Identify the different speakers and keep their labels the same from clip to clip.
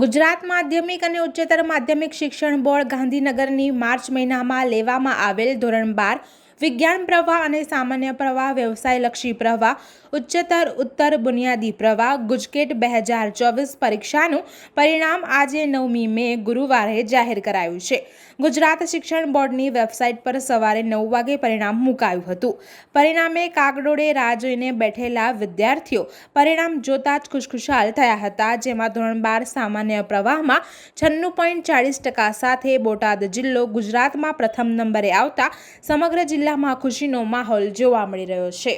Speaker 1: ગુજરાત માધ્યમિક અને ઉચ્ચતર માધ્યમિક શિક્ષણ બોર્ડ ગાંધીનગરની માર્ચ મહિનામાં લેવામાં આવેલ ધોરણ બાર વિજ્ઞાન પ્રવાહ અને સામાન્ય પ્રવાહ વ્યવસાયલક્ષી પ્રવાહ ઉચ્ચતર ઉત્તર બુનિયાદી પ્રવાહ ગુજકેટ બે હજાર ચોવીસ પરીક્ષાનું પરિણામ આજે નવમી મે ગુરુવારે જાહેર કરાયું છે ગુજરાત શિક્ષણ બોર્ડની વેબસાઇટ પર સવારે નવ વાગે પરિણામ મુકાયું હતું પરિણામે કાગડોળે રાહ જોઈને બેઠેલા વિદ્યાર્થીઓ પરિણામ જોતા જ ખુશખુશાલ થયા હતા જેમાં ધોરણ બાર સામાન્ય પ્રવાહમાં છન્નું પોઈન્ટ ચાળીસ ટકા સાથે બોટાદ જિલ્લો ગુજરાતમાં પ્રથમ નંબરે આવતા સમગ્ર જિલ્લા જિલ્લામાં ખુશીનો માહોલ જોવા મળી રહ્યો છે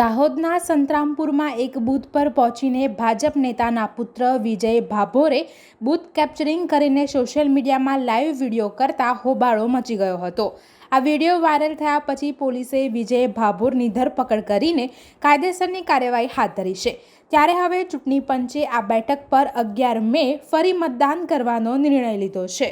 Speaker 1: દાહોદના સંતરામપુરમાં એક બૂથ પર પહોંચીને ભાજપ નેતાના પુત્ર વિજય ભાભોરે બૂથ કેપ્ચરિંગ કરીને સોશિયલ મીડિયામાં લાઈવ વિડીયો કરતા હોબાળો મચી ગયો હતો આ વિડીયો વાયરલ થયા પછી પોલીસે વિજય ભાભોરની ધરપકડ કરીને કાયદેસરની કાર્યવાહી હાથ ધરી છે ત્યારે હવે ચૂંટણી પંચે આ બેઠક પર અગિયાર મે ફરી મતદાન કરવાનો નિર્ણય લીધો છે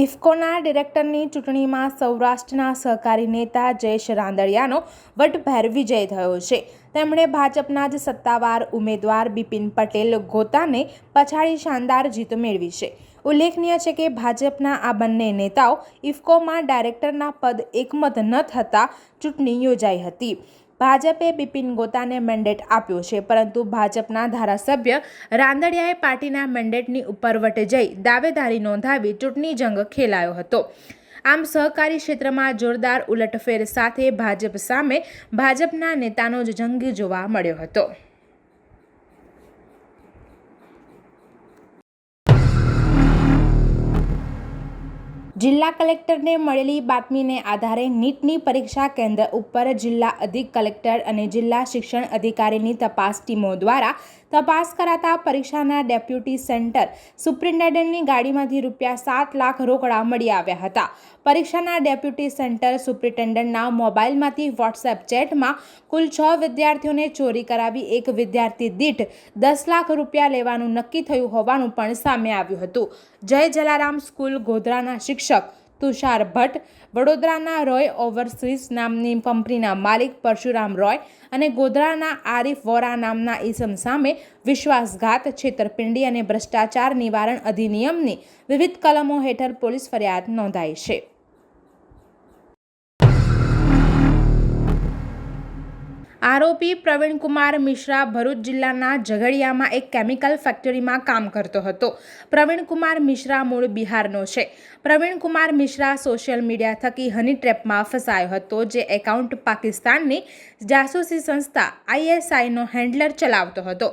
Speaker 1: ઇફકોના ડિરેક્ટરની ચૂંટણીમાં સૌરાષ્ટ્રના સહકારી નેતા જયેશ રાંદડિયાનો વટભેર વિજય થયો છે તેમણે ભાજપના જ સત્તાવાર ઉમેદવાર બિપિન પટેલ ગોતાને પછાડી શાનદાર જીત મેળવી છે ઉલ્લેખનીય છે કે ભાજપના આ બંને નેતાઓ ઇફકોમાં ડાયરેક્ટરના પદ એકમત ન થતાં ચૂંટણી યોજાઈ હતી ભાજપે બિપિન ગોતાને મેન્ડેટ આપ્યો છે પરંતુ ભાજપના ધારાસભ્ય રાંદડિયાએ પાર્ટીના મેન્ડેટની ઉપરવટ જઈ દાવેદારી નોંધાવી ચૂંટણી જંગ ખેલાયો હતો આમ સહકારી ક્ષેત્રમાં જોરદાર ઉલટફેર સાથે ભાજપ સામે ભાજપના નેતાનો જ જંગ જોવા મળ્યો હતો જિલ્લા કલેક્ટરને મળેલી બાતમીને આધારે નીટની પરીક્ષા કેન્દ્ર ઉપર જિલ્લા અધિક કલેક્ટર અને જિલ્લા શિક્ષણ અધિકારીની તપાસ ટીમો દ્વારા તપાસ કરાતા પરીક્ષાના ડેપ્યુટી સેન્ટર સુપ્રિન્ટેન્ડન્ટની ગાડીમાંથી રૂપિયા સાત લાખ રોકડા મળી આવ્યા હતા પરીક્ષાના ડેપ્યુટી સેન્ટર સુપ્રિન્ટેન્ડન્ટના મોબાઈલમાંથી વોટ્સએપ ચેટમાં કુલ છ વિદ્યાર્થીઓને ચોરી કરાવી એક વિદ્યાર્થી દીઠ દસ લાખ રૂપિયા લેવાનું નક્કી થયું હોવાનું પણ સામે આવ્યું હતું જય જલારામ સ્કૂલ ગોધરાના શિક્ષક શિક્ષક તુષાર ભટ્ટ વડોદરાના રોય ઓવરસીઝ નામની કંપનીના માલિક પરશુરામ રોય અને ગોધરાના આરિફ વોરા નામના ઇસમ સામે વિશ્વાસઘાત છેતરપિંડી અને ભ્રષ્ટાચાર નિવારણ અધિનિયમની વિવિધ કલમો હેઠળ પોલીસ ફરિયાદ નોંધાઈ છે આરોપી પ્રવીણકુમાર મિશ્રા ભરૂચ જિલ્લાના ઝઘડિયામાં એક કેમિકલ ફેક્ટરીમાં કામ કરતો હતો પ્રવીણકુમાર મિશ્રા મૂળ બિહારનો છે પ્રવીણકુમાર મિશ્રા સોશિયલ મીડિયા થકી હની ટ્રેપમાં ફસાયો હતો જે એકાઉન્ટ પાકિસ્તાનની જાસૂસી સંસ્થા આઈએસઆઈનો હેન્ડલર ચલાવતો હતો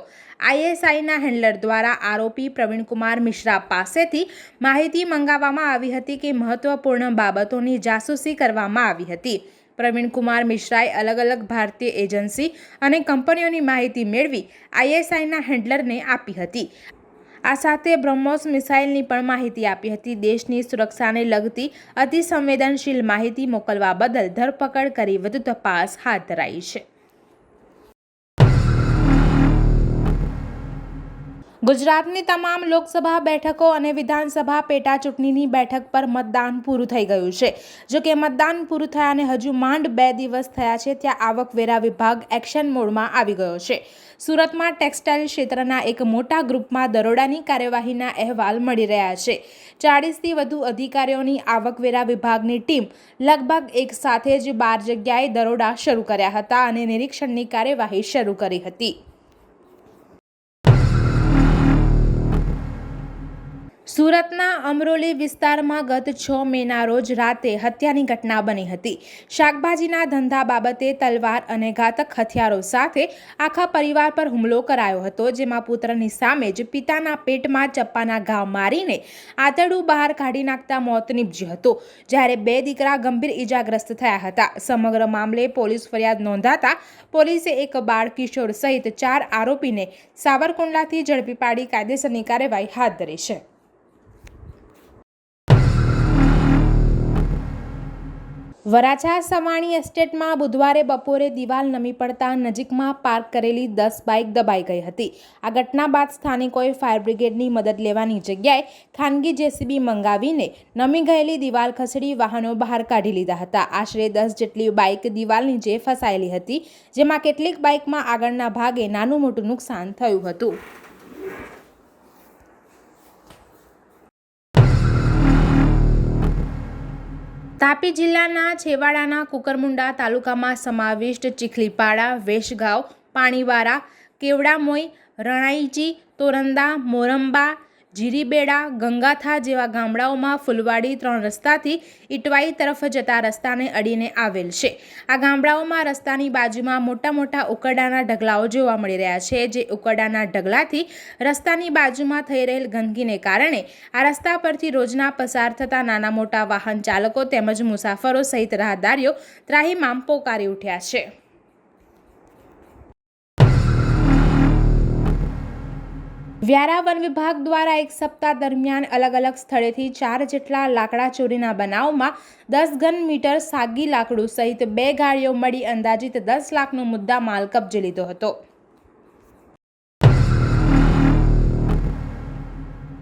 Speaker 1: આઈએસઆઈના હેન્ડલર દ્વારા આરોપી પ્રવીણકુમાર મિશ્રા પાસેથી માહિતી મંગાવવામાં આવી હતી કે મહત્વપૂર્ણ બાબતોની જાસૂસી કરવામાં આવી હતી પ્રવીણ કુમાર મિશ્રાએ અલગ અલગ ભારતીય એજન્સી અને કંપનીઓની માહિતી મેળવી આઈએસઆઈના હેન્ડલરને આપી હતી આ સાથે બ્રહ્મોસ મિસાઇલની પણ માહિતી આપી હતી દેશની સુરક્ષાને લગતી અતિસંવેદનશીલ માહિતી મોકલવા બદલ ધરપકડ કરી વધુ તપાસ હાથ ધરાઈ છે ગુજરાતની તમામ લોકસભા બેઠકો અને વિધાનસભા પેટા ચૂંટણીની બેઠક પર મતદાન પૂરું થઈ ગયું છે જો કે મતદાન પૂરું થયા અને હજુ માંડ બે દિવસ થયા છે ત્યાં આવકવેરા વિભાગ એક્શન મોડમાં આવી ગયો છે સુરતમાં ટેક્સટાઇલ ક્ષેત્રના એક મોટા ગ્રુપમાં દરોડાની કાર્યવાહીના અહેવાલ મળી રહ્યા છે ચાળીસથી વધુ અધિકારીઓની આવકવેરા વિભાગની ટીમ લગભગ એક સાથે જ બાર જગ્યાએ દરોડા શરૂ કર્યા હતા અને નિરીક્ષણની કાર્યવાહી શરૂ કરી હતી સુરતના અમરોલી વિસ્તારમાં ગત છ મેના રોજ રાતે હત્યાની ઘટના બની હતી શાકભાજીના ધંધા બાબતે તલવાર અને ઘાતક હથિયારો સાથે આખા પરિવાર પર હુમલો કરાયો હતો જેમાં પુત્રની સામે જ પિતાના પેટમાં ચપ્પાના ઘા મારીને આંતરડું બહાર કાઢી નાખતા મોત નીપજ્યું હતું જ્યારે બે દીકરા ગંભીર ઈજાગ્રસ્ત થયા હતા સમગ્ર મામલે પોલીસ ફરિયાદ નોંધાતા પોલીસે એક બાળ કિશોર સહિત ચાર આરોપીને સાવરકુંડલાથી ઝડપી પાડી કાયદેસરની કાર્યવાહી હાથ ધરી છે વરાછા સવાણી એસ્ટેટમાં બુધવારે બપોરે દિવાલ નમી પડતા નજીકમાં પાર્ક કરેલી દસ બાઇક દબાઈ ગઈ હતી આ ઘટના બાદ સ્થાનિકોએ ફાયર બ્રિગેડની મદદ લેવાની જગ્યાએ ખાનગી જેસીબી મંગાવીને નમી ગયેલી દિવાલ ખસેડી વાહનો બહાર કાઢી લીધા હતા આશરે દસ જેટલી બાઇક દિવાલ નીચે ફસાયેલી હતી જેમાં કેટલીક બાઇકમાં આગળના ભાગે નાનું મોટું નુકસાન થયું હતું તાપી જિલ્લાના છેવાડાના કુકરમુંડા તાલુકામાં સમાવિષ્ટ ચીખલીપાડા વેશગાંવ પાણીવાળા કેવડામોઈ રણાઈજી તોરંદા મોરંબા જીરીબેડા ગંગાથા જેવા ગામડાઓમાં ફુલવાડી ત્રણ રસ્તાથી ઇટવાઈ તરફ જતા રસ્તાને અડીને આવેલ છે આ ગામડાઓમાં રસ્તાની બાજુમાં મોટા મોટા ઉકરડાના ઢગલાઓ જોવા મળી રહ્યા છે જે ઉકરડાના ઢગલાથી રસ્તાની બાજુમાં થઈ રહેલ ગંદકીને કારણે આ રસ્તા પરથી રોજના પસાર થતા નાના મોટા વાહન ચાલકો તેમજ મુસાફરો સહિત રાહદારીઓ ત્રાહીમામ પોકારી ઉઠ્યા છે વ્યારા વન વિભાગ દ્વારા એક સપ્તાહ દરમિયાન અલગ અલગ સ્થળેથી ચાર જેટલા લાકડા ચોરીના બનાવમાં દસ ઘન મીટર સાગી લાકડું સહિત બે ગાડીઓ મળી અંદાજિત દસ લાખનો મુદ્દા માલ કબજે લીધો હતો